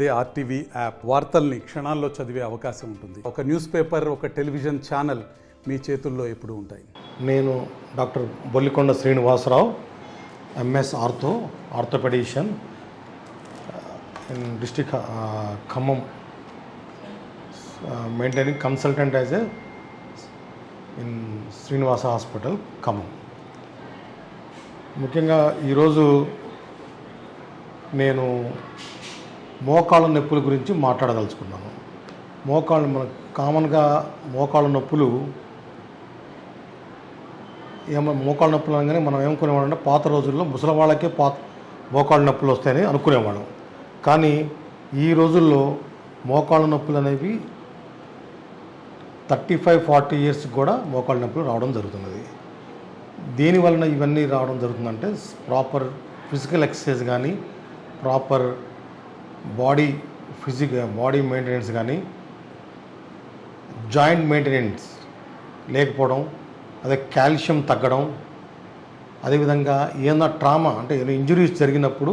అదే RTV app వార్తల్ని క్షణాల్లో చదివే అవకాశం ఉంటుంది. ఒక న్యూస్ పేపర్ ఒక టెలివిజన్ ఛానల్ మీ చేతుల్లో ఎప్పుడు ఉంటాయి. నేను doctor Bollikonda Srinivasarao MS ortho orthopaedician district Khammam. Maintaining consultant as a in Srinivasa hospital Khammam. ముఖ్యంగా ఈరోజు నేను మోకాళ్ళ నొప్పుల గురించి మాట్లాడదలుచుకున్నాను. మోకాళ్ళు మన కామన్గా మోకాళ్ళ నొప్పులు ఏమో మోకాళ్ళ నొప్పులు అనగానే మనం ఏమనుకునేవాళ్ళంటే పాత రోజుల్లో ముసలి వాళ్ళకే పాత మోకాళ్ళ నొప్పులు వస్తాయని అనుకునేవాళ్ళం. కానీ ఈ రోజుల్లో మోకాళ్ళ నొప్పులు అనేవి థర్టీ ఫైవ్ ఫార్టీ ఇయర్స్కి కూడా మోకాళ్ళ నొప్పులు రావడం జరుగుతున్నది. దేని వలన ఇవన్నీ రావడం జరుగుతుందంటే ప్రాపర్ ఫిజికల్ ఎక్సర్సైజ్ కానీ proper body physique body maintenance కానీ జాయింట్ మెయింటెనెన్స్ లేకపోవడం అదే కాల్షియం తగ్గడం అదేవిధంగా ఏదైనా ట్రామా అంటే ఏదైనా ఇంజురీస్ జరిగినప్పుడు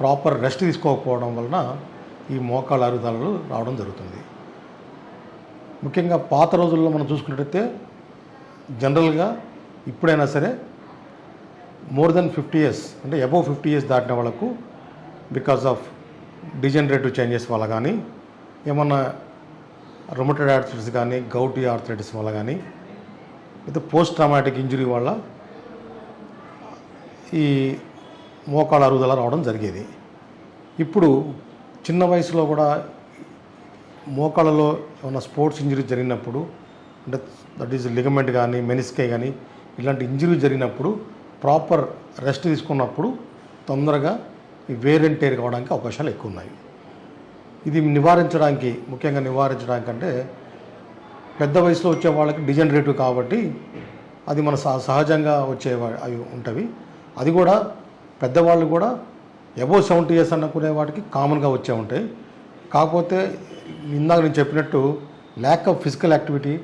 ప్రాపర్ రెస్ట్ తీసుకోకపోవడం వలన ఈ మోకాళ్ళ అరుగుదలలు రావడం జరుగుతుంది. ముఖ్యంగా పాత రోజుల్లో మనం చూసుకున్నట్టయితే జనరల్గా ఇప్పుడైనా సరే మోర్ దెన్ ఫిఫ్టీ ఇయర్స్ అంటే అబౌవ్ ఫిఫ్టీ ఇయర్స్ దాటిన వాళ్ళకు బికాస్ ఆఫ్ డిజనరేటివ్ చేంజెస్ వల్ల కానీ ఏమన్నా రొమటెడ్ ఆర్థరైటిస్ కానీ గౌటీ ఆర్థరైటిస్ వల్ల కానీ లేదా పోస్ట్ ట్రామాటిక్ ఇంజురీ వల్ల ఈ మోకాళ్ళ అరుగుదల రావడం జరిగేది. ఇప్పుడు చిన్న వయసులో కూడా మోకాళ్ళలో ఏమైనా స్పోర్ట్స్ ఇంజరీ జరిగినప్పుడు అంటే దట్ ఈజ్ లిగమెంట్ కానీ మెనిస్కే కానీ ఇలాంటి ఇంజరీ జరిగినప్పుడు ప్రాపర్ రెస్ట్ తీసుకున్నప్పుడు తొందరగా వేర్ అండ్ టేర్ కావడానికి అవకాశాలు ఎక్కువ ఉన్నాయి ఇది నివారించడానికి ముఖ్యంగా నివారించడానికి అంటే పెద్ద వయసులో వచ్చే వాళ్ళకి డిజనరేటివ్ కాబట్టి అది మన సహజంగా వచ్చే అవి ఉంటవి. అది కూడా పెద్దవాళ్ళు కూడా ఎబో సెవెంటీ ఇయర్స్ అనుకునే వాటికి కామన్గా వచ్చే ఉంటాయి. కాకపోతే ఇందాక నేను చెప్పినట్టు ల్యాక్ ఆఫ్ ఫిజికల్ యాక్టివిటీ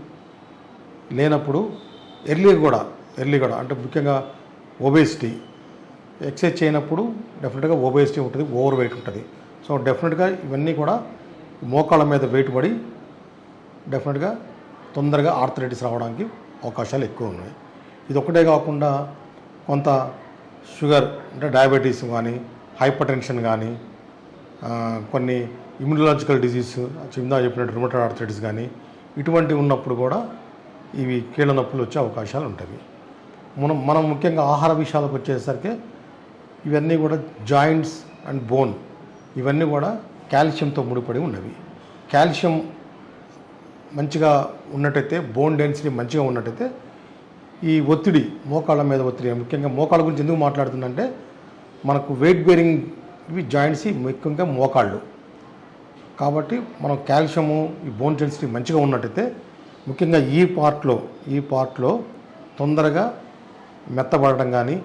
లేనప్పుడు ఎర్లీ కూడా ఎర్లీ కూడా అంటే ముఖ్యంగా ఒబేసిటీ ఎక్సైజ్ చేయనప్పుడు డెఫినెట్గా ఒబేసిటీ ఉంటుంది ఓవర్ వెయిట్ ఉంటుంది. సో డెఫినెట్గా ఇవన్నీ కూడా మోకాళ్ళ మీద వెయిట్ పడి డెఫినెట్గా తొందరగా ఆర్థరైటిస్ రావడానికి అవకాశాలు ఎక్కువ ఉన్నాయి. ఇది ఒకటే కాకుండా కొంత షుగర్ అంటే డయాబెటీస్ కానీ హైపర్ టెన్షన్ కానీ కొన్ని ఇమ్యూనలాజికల్ డిజీజ్ చిందా చెప్పినట్టు రుమటెడ్ ఆర్థరైటిస్ కానీ ఇటువంటివి ఉన్నప్పుడు కూడా ఇవి కీళ్ళ నొప్పులు వచ్చే అవకాశాలు ఉంటాయి. మనం మనం ముఖ్యంగా ఆహార విషయాలకు వచ్చేసరికి ఇవన్నీ కూడా జాయింట్స్ అండ్ బోన్. ఇవన్నీ కూడా కాల్షియంతో ముడిపడి ఉన్నవి. కాల్షియం మంచిగా ఉన్నట్టయితే బోన్ డెన్సిటీ మంచిగా ఉన్నట్టయితే ఈ ఒత్తిడి మోకాళ్ళ మీద ఒత్తిడి ముఖ్యంగా మోకాళ్ళ గురించి ఎందుకు మాట్లాడుతుందంటే మనకు వెయిట్ బేరింగ్ ఇవి జాయింట్స్ ముఖ్యంగా మోకాళ్ళు. కాబట్టి మనం కాల్షియము ఈ బోన్ డెన్సిటీ మంచిగా ఉన్నట్టయితే ముఖ్యంగా ఈ పార్ట్లో ఈ పార్ట్లో తొందరగా మెత్తబడడం కానీ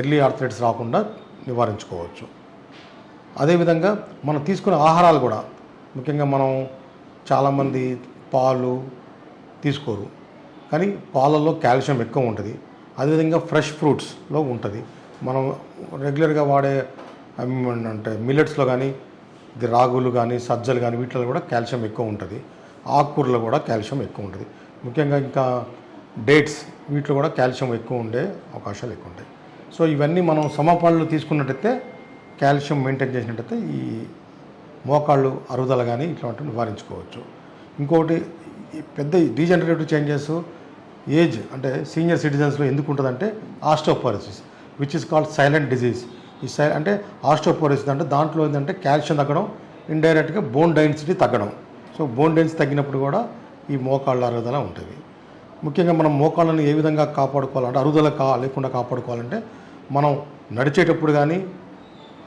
ఎర్లీ ఆర్థరైటిస్ రాకుండా నివారించుకోవచ్చు. అదేవిధంగా మనం తీసుకునే ఆహారాలు కూడా ముఖ్యంగా మనం చాలామంది పాలు తీసుకోరు. కానీ పాలల్లో కాల్షియం ఎక్కువ ఉంటుంది. అదేవిధంగా ఫ్రెష్ ఫ్రూట్స్లో ఉంటుంది. మనం రెగ్యులర్గా వాడే అంటే మిల్లెట్స్లో కానీ ఇది రాగులు కానీ సజ్జలు కానీ వీటిలో కూడా కాల్షియం ఎక్కువ ఉంటుంది. ఆకుకూరలో కూడా కాల్షియం ఎక్కువ ఉంటుంది. ముఖ్యంగా ఇంకా డేట్స్ వీటిలో కూడా కాల్షియం ఎక్కువ ఉండే అవకాశాలు ఎక్కువ ఉంటాయి. సో ఇవన్నీ మనం సమపాళ్ళు తీసుకున్నట్టయితే కాల్షియం మెయింటైన్ చేసినట్టయితే ఈ మోకాళ్ళు అరుగుదల కానీ ఇట్లాంటివి నివారించుకోవచ్చు. ఇంకొకటి పెద్ద డీజనరేటివ్ చేంజెస్ ఏజ్ అంటే సీనియర్ సిటిజన్స్లో ఎందుకు ఉంటుందంటే osteoporosis which is called silent disease ఈ సై అంటే ఆస్టోపోరోసిస్ అంటే దాంట్లో ఏంటంటే కాల్షియం తగ్గడం ఇండైరెక్ట్గా బోన్ డెన్సిటీ తగ్గడం. సో బోన్ డెన్సిటీ తగ్గినప్పుడు కూడా ఈ మోకాళ్ళ అరుగుదల ఉంటుంది. ముఖ్యంగా మనం మోకాళ్ళను ఏ విధంగా కాపాడుకోవాలంటే అరుగుదల కా లేకుండా కాపాడుకోవాలంటే మనం నడిచేటప్పుడు కానీ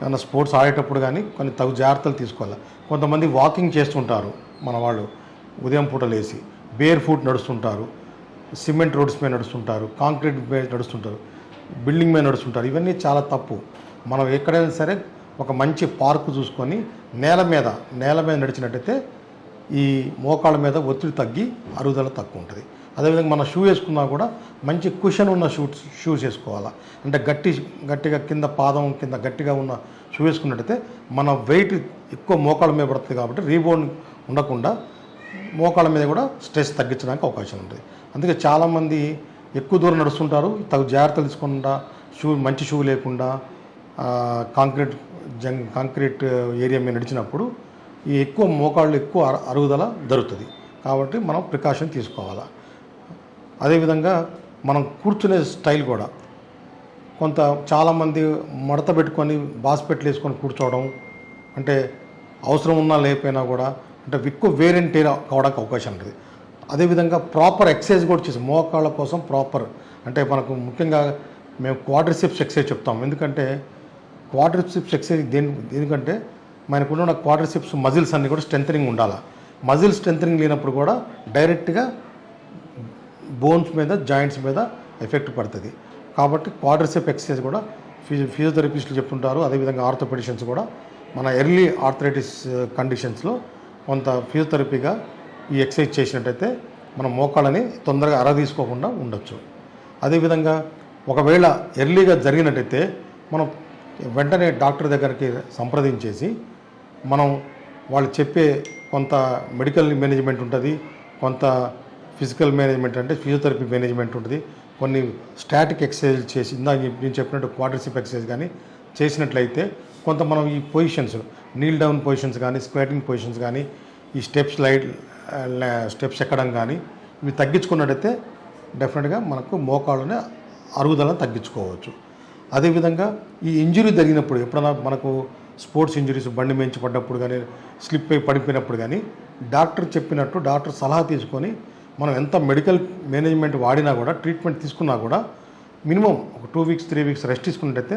ఏమైనా స్పోర్ట్స్ ఆడేటప్పుడు కానీ కొన్ని తగు జాగ్రత్తలు తీసుకోవాలి. కొంతమంది వాకింగ్ చేస్తుంటారు మన వాళ్ళు. ఉదయం పూట లేచి బేర్ ఫుట్ నడుస్తుంటారు సిమెంట్ రోడ్స్ మీద నడుస్తుంటారు కాంక్రీట్ మీద నడుస్తుంటారు బిల్డింగ్ మీద నడుస్తుంటారు. ఇవన్నీ చాలా తప్పు. మనం ఎక్కడైనా సరే ఒక మంచి పార్కు చూసుకొని నేల మీద నేల మీద నడిచినట్టయితే ఈ మోకాళ్ళ మీద ఒత్తిడి తగ్గి అరుగుదల తక్కువ ఉంటుంది అదేవిధంగా మనం షూ వేసుకున్నా కూడా మంచి కుషన్ ఉన్న షూస్ షూస్ వేసుకోవాలా. అంటే గట్టి గట్టిగా కింద పాదం కింద గట్టిగా ఉన్న షూ వేసుకున్నట్టయితే మన వెయిట్ ఎక్కువ మోకాళ్ళ మీద పడుతుంది కాబట్టి రీబోన్ ఉండకుండా మోకాళ్ళ మీద కూడా స్ట్రెస్ తగ్గించడానికి అవకాశం ఉంటుంది. అందుకే చాలామంది ఎక్కువ దూరం నడుస్తుంటారు తగు జాగ్రత్తలు తీసుకుండా షూ మంచి షూ లేకుండా కాంక్రీట్ జంగ్ కాంక్రీట్ ఏరియా మీద నడిచినప్పుడు ఈ ఎక్కువ మోకాళ్ళు ఎక్కువ అరుగుదల జరుగుతుంది. కాబట్టి మనం ప్రికాషన్ తీసుకోవాలా. అదేవిధంగా మనం కూర్చునే స్టైల్ కూడా. కొంత చాలామంది మడత పెట్టుకొని బాస్పెట్లు వేసుకొని కూర్చోవడం అంటే అవసరం ఉన్నా లేకపోయినా కూడా అంటే ఎక్కువ టేర్ కావడానికి అవకాశం ఉంటుంది అదేవిధంగా ప్రాపర్ ఎక్సర్సైజ్ కూడా చేసి మోకాళ్ళ కోసం ప్రాపర్ అంటే మనకు ముఖ్యంగా మేము క్వాడ్రిసిప్స్ ఎక్సర్సైజ్ చెప్తాం. ఎందుకంటే క్వాడ్రిసిప్స్ ఎక్సర్సైజ్ దేని ఎందుకంటే మనకున్న క్వాడ్రిసిప్స్ మజిల్స్ అన్నీ కూడా స్ట్రెంథనింగ్ ఉండాలి. మజిల్ స్ట్రెంథనింగ్ లేనప్పుడు కూడా డైరెక్ట్గా బోన్స్ మీద జాయింట్స్ మీద ఎఫెక్ట్ పడుతుంది. కాబట్టి క్వాడ్రసెప్ ఎక్సర్సైజ్ కూడా ఫిజి ఫిజియోథెరపిస్టులు చెప్తుంటారు. అదేవిధంగా ఆర్థోపెడిషన్స్ కూడా. మన ఎర్లీ ఆర్థరైటిస్ కండిషన్స్లో కొంత ఫిజియోథెరపీగా ఈ ఎక్సర్సైజ్ చేసినట్టయితే మన మోకాళ్ళని తొందరగా అర తీసుకోకుండా ఉండొచ్చు. అదేవిధంగా ఒకవేళ ఎర్లీగా జరిగినట్టయితే మనం వెంటనే డాక్టర్ దగ్గరికి సంప్రదించేసి మనం వాళ్ళు చెప్పే కొంత మెడికల్ మేనేజ్మెంట్ ఉంటుంది. కొంత ఫిజికల్ మేనేజ్మెంట్ అంటే ఫిజియోథెరపీ మేనేజ్మెంట్ ఉంటుంది. కొన్ని స్టాటిక్ ఎక్సర్సైజ్ చేసి ఇందాక నేను చెప్పినట్టు క్వార్టర్షిప్ ఎక్సర్సైజ్ కానీ చేసినట్లయితే కొంత మనం ఈ పొజిషన్స్ నీల్ డౌన్ పొజిషన్స్ కానీ స్క్వాటింగ్ పొజిషన్స్ కానీ ఈ స్టెప్స్ లైట్ స్టెప్స్ ఎక్కడం కానీ ఇవి తగ్గించుకున్నట్టయితే డెఫినెట్గా మనకు మోకాళ్ళని అరుగుదలను తగ్గించుకోవచ్చు. అదేవిధంగా ఈ ఇంజురీ జరిగినప్పుడు ఎప్పుడైనా మనకు స్పోర్ట్స్ ఇంజురీస్ బండి మించి పడ్డప్పుడు కానీ స్లిప్ అయి పడిపోయినప్పుడు కానీ డాక్టర్ చెప్పినట్టు డాక్టర్ సలహా తీసుకొని మనం ఎంత మెడికల్ మేనేజ్మెంట్ వాడినా కూడా ట్రీట్మెంట్ తీసుకున్నా కూడా మినిమం ఒక two weeks three weeks rest తీసుకున్నట్టయితే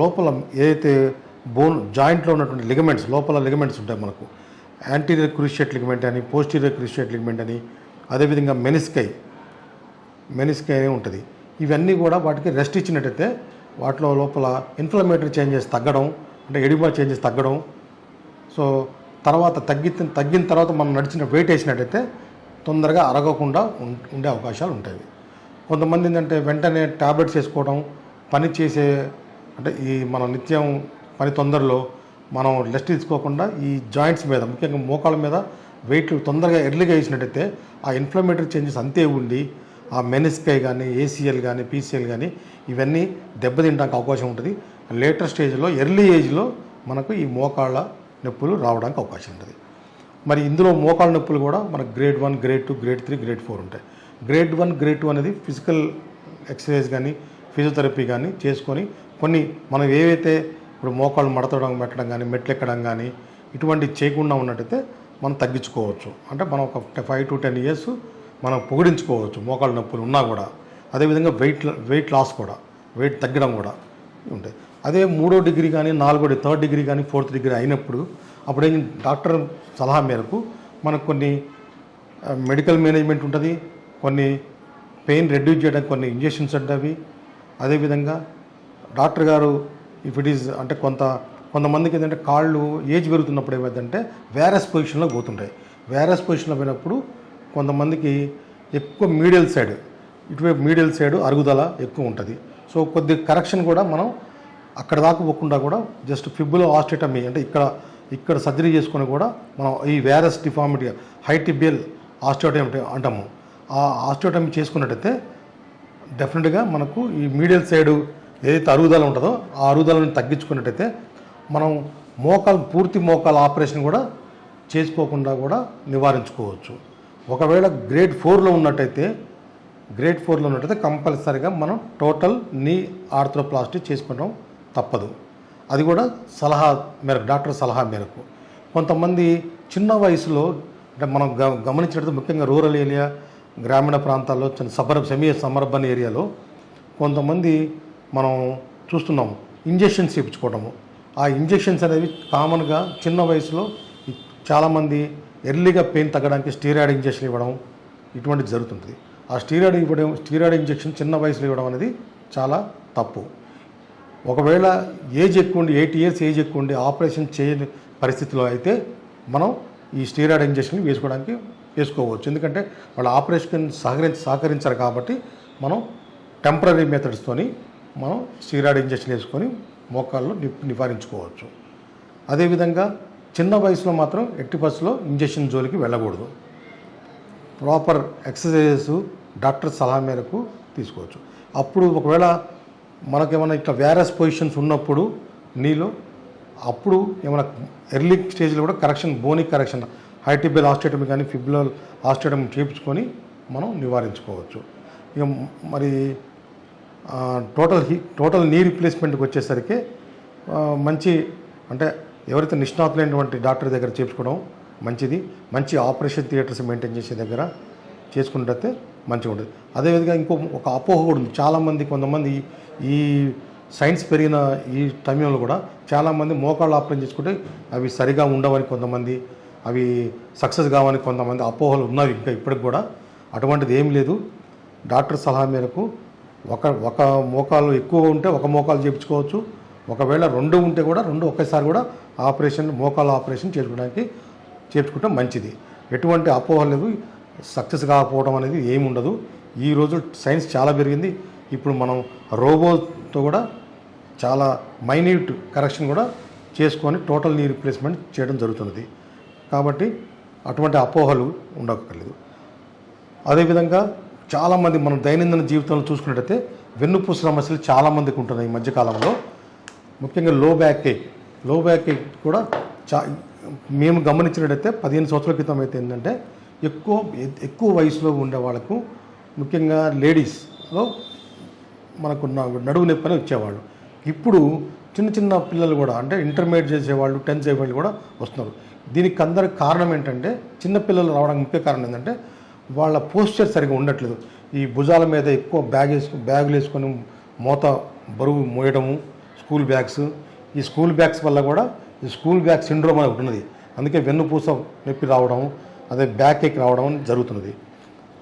లోపల ఏదైతే బోన్ జాయింట్లో ఉన్నటువంటి లిగమెంట్స్ లోపల లిగమెంట్స్ ఉంటాయి మనకు. యాంటీరియర్ క్రూషియేట్ లిగమెంట్ అని పోస్టీరియర్ క్రూషియేట్ లిగమెంట్ అని అదేవిధంగా మెనిస్కై మెనిస్కై అని ఉంటుంది. ఇవన్నీ కూడా వాటికి రెస్ట్ ఇచ్చినట్టయితే వాటిలో లోపల ఇన్ఫ్లమేటరీ చేంజెస్ తగ్గడం అంటే ఎడిమా చేంజెస్ తగ్గడం. సో తర్వాత తగ్గి తగ్గిన తర్వాత మనం నడిచిన వెయిట్ వేసినట్టయితే తొందరగా అరగకుండా ఉండే అవకాశాలు ఉంటాయి. కొంతమంది ఏంటంటే వెంటనే ట్యాబ్లెట్స్ వేసుకోవడం పని చేసే అంటే ఈ మన నిత్యం పని తొందరలో మనం రెస్ట్ తీసుకోకుండా ఈ జాయింట్స్ మీద ముఖ్యంగా మోకాళ్ళ మీద వెయిట్లు తొందరగా ఎర్లీగా వేసినట్టయితే ఆ ఇన్ఫ్లమేటరీ చేంజెస్ అంతే ఉండి ఆ మెనిస్కై కానీ ఏసీఎల్ కానీ పీసీఎల్ కానీ ఇవన్నీ దెబ్బతింటానికి అవకాశం ఉంటుంది. లేటర్ స్టేజ్లో ఎర్లీ ఏజ్లో మనకు ఈ మోకాళ్ళ నొప్పులు రావడానికి అవకాశం ఉంటుంది. మరి ఇందులో మోకాళ్ళ నొప్పులు కూడా మనకు grade one grade two grade three grade four ఉంటాయి. గ్రేడ్ వన్ గ్రేడ్ టూ అనేది ఫిజికల్ ఎక్సర్సైజ్ కానీ ఫిజియోథెరపీ కానీ చేసుకొని కొన్ని మనం ఏవైతే ఇప్పుడు మోకాళ్ళు మడతడం పెట్టడం కానీ మెట్లు ఎక్కడం కానీ ఇటువంటివి చేయకుండా ఉన్నట్టయితే మనం తగ్గించుకోవచ్చు. అంటే మనం ఒక ఫైవ్ టు టెన్ ఇయర్స్ మనం పొగిడించుకోవచ్చు మోకాళ్ళ నొప్పులు ఉన్నా కూడా. అదేవిధంగా వెయిట్ వెయిట్ లాస్ కూడా వెయిట్ తగ్గడం కూడా ఉంటాయి. అదే మూడో డిగ్రీ కానీ నాలుగో థర్డ్ డిగ్రీ కానీ ఫోర్త్ డిగ్రీ అయినప్పుడు అప్పుడు ఏం డాక్టర్ సలహా మేరకు మనకు కొన్ని మెడికల్ మేనేజ్మెంట్ ఉంటుంది కొన్ని పెయిన్ రెడ్యూస్ చేయడానికి కొన్ని ఇంజెక్షన్స్ ఉంటాయి అదేవిధంగా డాక్టర్ గారు ఇఫ్ ఇట్ ఈజ్ అంటే కొంత కొంతమందికి ఏంటంటే కాళ్ళు ఏజ్ పెరుగుతున్నప్పుడు ఏమైందంటే వేరస్ పొజిషన్లో పోతుంటాయి. వేరస్ పొజిషన్లో పోయినప్పుడు కొంతమందికి ఎక్కువ మీడియల్ సైడ్ ఇటువైపు మీడియల్ సైడ్ అరుగుదల ఎక్కువ ఉంటుంది. సో కొద్ది కరెక్షన్ కూడా మనం అక్కడ దాకా పోకుండా కూడా జస్ట్ ఫిబ్బులో ఆస్టేటమీ అంటే ఇక్కడ ఇక్కడ సర్జరీ చేసుకుని కూడా మనం ఈ వేరస్ డిఫార్మిటీ హైటిబియల్ ఆస్టోటమ్ అంటాము. ఆ ఆస్టోటమ్ చేసుకున్నట్టయితే డెఫినెట్గా మనకు ఈ మీడియల్ సైడు ఏదైతే అరుగుదల ఉంటుందో ఆ అరుగుదలను తగ్గించుకున్నట్టయితే మనం మోకాలు పూర్తి మోకాల ఆపరేషన్ కూడా చేసుకోకుండా కూడా నివారించుకోవచ్చు. ఒకవేళ గ్రేడ్ ఫోర్లో ఉన్నట్టయితే గ్రేడ్ ఫోర్లో ఉన్నట్టయితే కంపల్సరీగా మనం టోటల్ నీ ఆర్థ్రోప్లాస్టీ చేసుకోవడం తప్పదు. అది కూడా సలహా మేరకు డాక్టర్ సలహా మేరకు. కొంతమంది చిన్న వయసులో అంటే మనం గ గమనించినట్టు ముఖ్యంగా రూరల్ ఏరియా గ్రామీణ ప్రాంతాల్లో చిన్న సబర్బ్ సెమీ సమర్బన్ ఏరియాలో కొంతమంది మనం చూస్తున్నాము ఇంజెక్షన్స్ ఇప్పించుకోవడము ఆ ఇంజెక్షన్స్ అనేవి కామన్గా చిన్న వయసులో చాలామంది ఎర్లీగా పెయిన్ తగ్గడానికి స్టీరాయిడ్ ఇంజెక్షన్ ఇవ్వడం ఇటువంటిది జరుగుతుంది ఆ స్టీరాయిడ్ ఇవ్వడం స్టీరాయిడ్ ఇంజెక్షన్ చిన్న వయసులో ఇవ్వడం అనేది చాలా తప్పు. ఒకవేళ ఏజ్ ఎక్కువ ఉండి ఎయిట్ ఇయర్స్ ఏజ్ ఎక్కువ ఉండి ఆపరేషన్ చేయని పరిస్థితిలో అయితే మనం ఈ స్టీరాయిడ్ ఇంజెక్షన్ వేసుకోవడానికి వేసుకోవచ్చు. ఎందుకంటే వాళ్ళు ఆపరేషన్ సహకరించి సహకరించారు కాబట్టి మనం టెంపరీ మెథడ్స్తోని మనం స్టీరాయిడ్ ఇంజెక్షన్ వేసుకొని మోకాల్లో ని నివారించుకోవచ్చు. అదేవిధంగా చిన్న వయసులో మాత్రం ఎట్టి పరిస్థితుల్లో ఇంజెక్షన్ జోలికి వెళ్ళకూడదు. ప్రాపర్ ఎక్సర్సైజెస్ డాక్టర్ సలహా మేరకు తీసుకోవచ్చు. అప్పుడు ఒకవేళ మనకేమైనా ఇట్లా వేరస్ పొజిషన్స్ ఉన్నప్పుడు నీలో అప్పుడు ఏమైనా ఎర్లీ స్టేజ్లో కూడా కరెక్షన్ బోనిక్ కరెక్షన్ హైటిబెల్ ఆస్టేటమ్ కానీ ఫిబ్రల్ ఆస్టేటమ్ చేయించుకొని మనం నివారించుకోవచ్చు. ఇక మరి టోటల్ హీ టోటల్ నీ రిప్లేస్మెంట్కి వచ్చేసరికి మంచి అంటే ఎవరైతే నిష్ణాతులైనటువంటి డాక్టర్ దగ్గర చేర్చుకోవడం మంచిది. మంచి ఆపరేషన్ థియేటర్స్ మెయింటైన్ చేసే దగ్గర చేసుకున్నట్టయితే మంచిగా ఉంటుంది అదేవిధంగా ఇంకో ఒక అపోహ కూడా ఉంది. చాలామంది కొంతమంది ఈ సైన్స్ పెరిగిన ఈ టైంలో కూడా చాలామంది మోకాళ్ళు ఆపరేషన్ చేసుకుంటే అవి సరిగా ఉండవని కొంతమంది అవి సక్సెస్ కావని కొంతమంది అపోహలు ఉన్నవి ఇంకా ఇప్పటికి కూడా. అటువంటిది ఏం లేదు. డాక్టర్ సలహా మేరకు ఒక ఒక మోకాలు ఎక్కువ ఉంటే ఒక మోకాలు చేయించుకోవచ్చు. ఒకవేళ రెండు ఉంటే కూడా రెండు ఒకేసారి కూడా ఆపరేషన్ మోకాలు ఆపరేషన్ చేసుకోవడానికి చేర్చుకుంటే మంచిది. ఎటువంటి అపోహ లేదు సక్సెస్ కాకపోవడం అనేది ఏమి ఉండదు. ఈ రోజు సైన్స్ చాలా పెరిగింది. ఇప్పుడు మనం రోబోతో కూడా చాలా మైన్యూట్ కరెక్షన్ కూడా చేసుకొని టోటల్ నీ రిప్లేస్మెంట్ చేయడం జరుగుతున్నది. కాబట్టి అటువంటి అపోహలు ఉండక్కర్లేదు. అదేవిధంగా చాలామంది మనం దైనందిన జీవితంలో చూసుకున్నట్టయితే వెన్నుపూస సమస్యలు చాలామందికి ఉంటున్నాయి ఈ మధ్యకాలంలో. ముఖ్యంగా లో బ్యాక్ ఏక్లో బ్యాక్ ఏక్ కూడా చా మేము గమనించినట్టయితే పదిహేను సంవత్సరాల క్రితం అయితే ఏంటంటే ఎక్కువ ఎక్కువ వయసులో ఉండే వాళ్ళకు ముఖ్యంగా లేడీస్లో మనకు న- నడువు నొప్పి అని వచ్చేవాళ్ళు ఇప్పుడు చిన్న చిన్న పిల్లలు కూడా అంటే ఇంటర్మీడియట్ చేసేవాళ్ళు టెన్త్ చేసేవాళ్ళు కూడా వస్తున్నారు. దీనికి అందరికి కారణం ఏంటంటే చిన్న పిల్లలు రావడానికి ముఖ్య కారణం ఏంటంటే వాళ్ళ పోస్చర్ సరిగా ఉండట్లేదు. ఈ భుజాల మీద ఎక్కువ బ్యాగ్ వేసుకు బ్యాగులు వేసుకొని మోత బరువు మోయడము స్కూల్ బ్యాగ్స్ ఈ స్కూల్ బ్యాగ్స్ వల్ల కూడా ఈ స్కూల్ బ్యాగ్ సిండ్రోమ్ అని ఒకటి ఉన్నది. అందుకే వెన్నుపూస నొప్పి రావడం అదే బ్యాక్ ఎక్ రావడం జరుగుతున్నది.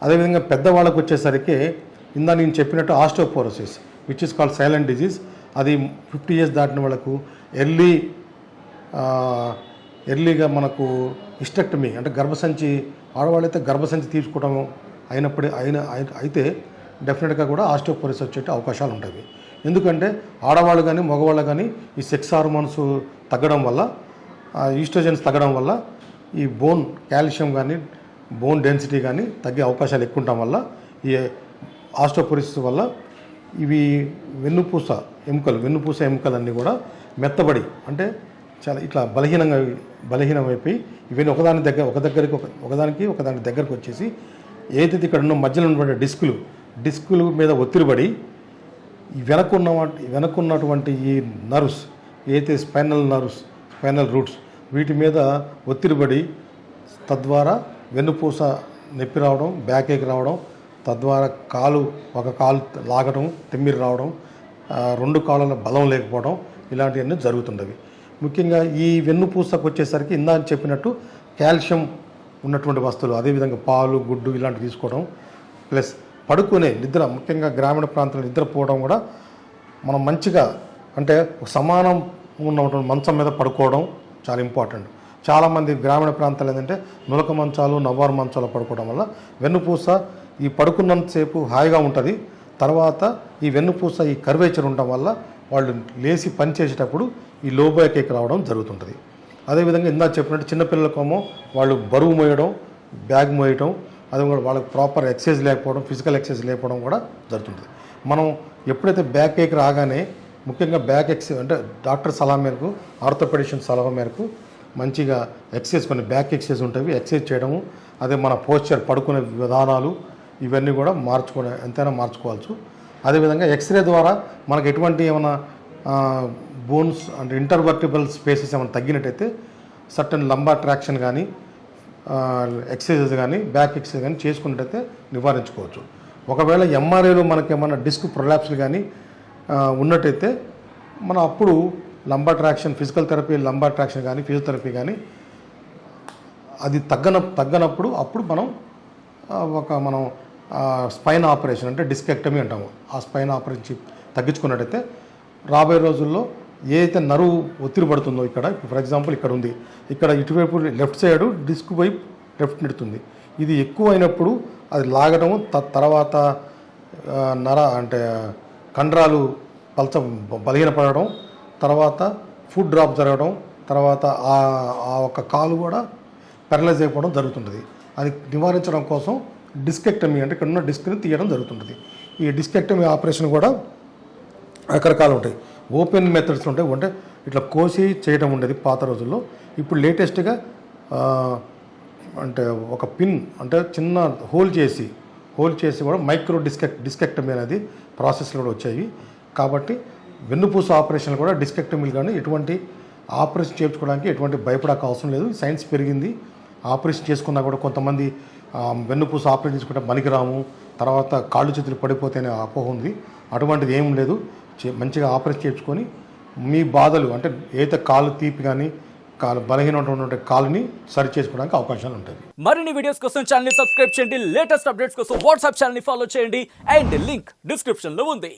అదేవిధంగా పెద్దవాళ్ళకు వచ్చేసరికి ఇందా నేను చెప్పినట్టు osteoporosis which is called silent disease అది ఫిఫ్టీ ఇయర్స్ దాటిన వాళ్ళకు ఎర్లీ ఎర్లీగా మనకు ఇస్టెక్టమీ అంటే గర్భసంచి ఆడవాళ్ళైతే గర్భసంచి తీసుకోవడం అయినప్పుడే అయిన అయితే డెఫినెట్గా కూడా ఆస్టోపోరోసిస్ వచ్చే అవకాశాలు ఉంటాయి. ఎందుకంటే ఆడవాళ్ళు కానీ మగవాళ్ళు కానీ ఈ సెక్స్ హార్మోన్స్ తగ్గడం వల్ల ఈస్ట్రోజన్స్ తగ్గడం వల్ల ఈ బోన్ కాల్షియం కానీ బోన్ డెన్సిటీ కానీ తగ్గే అవకాశాలు ఎక్కువ ఉండటం వల్ల ఈ ఆస్టోపోరిసిస్ వల్ల ఇవి వెన్నుపూస ఎముకలు వెన్నుపూస ఎముకలన్నీ కూడా మెత్తబడి అంటే చాలా ఇట్లా బలహీనంగా బలహీనమైపోయి ఇవన్నీ ఒకదాని దగ్గర ఒక దగ్గరికి ఒక ఒకదానికి ఒకదాని దగ్గరకు వచ్చేసి ఏదైతే ఇక్కడ ఉన్న మధ్యలో ఉన్నటువంటి డిస్కులు డిస్కుల మీద ఒత్తిడిపడి వెనకున్న వెనకున్నటువంటి ఈ నర్వ్స్ ఏదైతే స్పైనల్ నర్వ్స్ స్పైనల్ రూట్స్ వీటి మీద ఒత్తిడిపడి తద్వారా వెన్నుపూస నొప్పి రావడం బ్యాక్ ఏక్ రావడం తద్వారా కాలు ఒక కాలు లాగడం తిమ్మిరి రావడం రెండు కాళ్ళలో బలం లేకపోవడం ఇలాంటివన్నీ జరుగుతుండవి. ముఖ్యంగా ఈ వెన్నుపూసకు వచ్చేసరికి ఇందా చెప్పినట్టు కాల్షియం ఉన్నటువంటి వస్తువులు అదేవిధంగా పాలు గుడ్డు ఇలాంటివి తీసుకోవడం ప్లస్ పడుకునే నిద్ర ముఖ్యంగా గ్రామీణ ప్రాంతంలో నిద్రపోవడం కూడా మనం మంచిగా అంటే సమానం ఉన్నటువంటి మంచం మీద పడుకోవడం చాలా ఇంపార్టెంట్. చాలామంది గ్రామీణ ప్రాంతాలు ఏంటంటే నులక మంచాలు నవ్వారు మంచాలు పడుకోవడం వల్ల వెన్నుపూస ఈ పడుకున్నంతసేపు హాయిగా ఉంటుంది. తర్వాత ఈ వెన్నుపూస ఈ కర్వేచర్ ఉండడం వల్ల వాళ్ళు లేచి పని చేసేటప్పుడు ఈ లో బ్యాక్ రావడం జరుగుతుంటుంది. అదేవిధంగా ఇందా చెప్పినట్టు చిన్నపిల్లలకేమో వాళ్ళు బరువు మోయడం బ్యాగ్ మోయడం అదే కూడా వాళ్ళకి ప్రాపర్ ఎక్సర్సైజ్ లేకపోవడం ఫిజికల్ ఎక్సర్సైజ్ లేకపోవడం కూడా జరుగుతుంటుంది. మనం ఎప్పుడైతే బ్యాక్ ఏక్ రాగానే ముఖ్యంగా బ్యాక్ ఎక్సైజ్ అంటే డాక్టర్ సలహా మేరకు ఆర్థోపెడిషన్ సలహా మేరకు మంచిగా ఎక్సర్సైజ్ కొన్ని బ్యాక్ ఎక్సర్సైజ్ ఉంటాయి. ఎక్సర్సైజ్ చేయడము అదే మన పోస్చర్ పడుకునే విధానాలు ఇవన్నీ కూడా మార్చుకునే ఎంతైనా మార్చుకోవచ్చు అదేవిధంగా ఎక్స్రే ద్వారా మనకు ఎటువంటి ఏమైనా బోన్స్ అంటే ఇంటర్వర్టిబుల్ స్పేసెస్ ఏమైనా తగ్గినట్టయితే సర్టన్ లంబా ట్రాక్షన్ కానీ ఎక్సర్సైజెస్ కానీ బ్యాక్ ఎక్సర్సైజ్ కానీ చేసుకున్నట్టయితే నివారించుకోవచ్చు. ఒకవేళ ఎంఆర్ఐలో మనకి ఏమైనా డిస్క్ ప్రొలాప్స్లు కానీ ఉన్నట్టయితే మనం అప్పుడు lumbar traction physical therapy lumbar traction కానీ ఫిజియోథెరపీ కానీ అది తగ్గన తగ్గనప్పుడు అప్పుడు మనం ఒక మనం స్పైన్ ఆపరేషన్ అంటే డిస్కెక్టమీ అంటాము. ఆ స్పైన్ ఆపరేషన్ తగ్గించుకున్నట్టయితే రాబోయే రోజుల్లో ఏదైతే నరువు ఒత్తిడి పడుతుందో ఇక్కడ ఫర్ ఎగ్జాంపుల్ ఇక్కడ ఉంది. ఇక్కడ ఇటువైపు లెఫ్ట్ సైడ్ డిస్క్ వైపు లెఫ్ట్ నెడుతుంది. ఇది ఎక్కువ అయినప్పుడు అది లాగడం త- తర్వాత నర అంటే కండరాలు పలచ బలహీనపడడం తర్వాత ఫుడ్ డ్రాప్ జరగడం తర్వాత ఆ ఆ ఒక కాలు కూడా పెరలైజ్ అయిపోవడం జరుగుతుంటుంది. అది నివారించడం కోసం డిస్కెక్టమీ అంటే ఇక్కడ ఉన్న డిస్క్ని తీయడం జరుగుతుంటుంది. ఈ డిస్కెక్టమీ ఆపరేషన్ కూడా రకరకాలు ఉంటాయి. ఓపెన్ మెథడ్స్ ఉంటాయి. అంటే ఇట్లా కోసి చేయడం ఉండేది పాత రోజుల్లో. ఇప్పుడు లేటెస్ట్గా అంటే ఒక పిన్ అంటే చిన్న హోల్ చేసి హోల్ చేసి కూడా మైక్రో డిస్కెక్ డిస్కెక్టమీ అనేది ప్రాసెస్లు కూడా వచ్చాయి. కాబట్టి వెన్నుపూస ఆపరేషన్ కూడా డిస్కెక్టమీలు కానీ ఎటువంటి ఆపరేషన్ చేయించుకోవడానికి ఎటువంటి భయపడక అవసరం లేదు. సైన్స్ పెరిగింది. ఆపరేషన్ చేసుకున్నా కూడా కొంతమంది వెన్నుపూస ఆపరేట్ చేసుకుంటే పనికిరాము. తర్వాత కాళ్ళు చేతులు పడిపోతే అనే అపోహ ఉంది. అటువంటిది ఏం లేదు. మంచిగా ఆపరేషన్ చేయించుకొని మీ బాధలు అంటే ఏదైతే కాలు తీపి కానీ కాలు బలహీనటువంటి కాలుని సరి చేసుకోవడానికి అవకాశాలు ఉంటాయి. మరిన్ని వీడియోస్ కోసం ఛానల్ సబ్స్క్రైబ్ చేయండి. లేటెస్ట్ అప్డేట్స్ కోసం వాట్సాప్ ఛానల్ ఫాలో చేయండి. అండ్ లింక్ డిస్క్రిప్షన్లో ఉంది.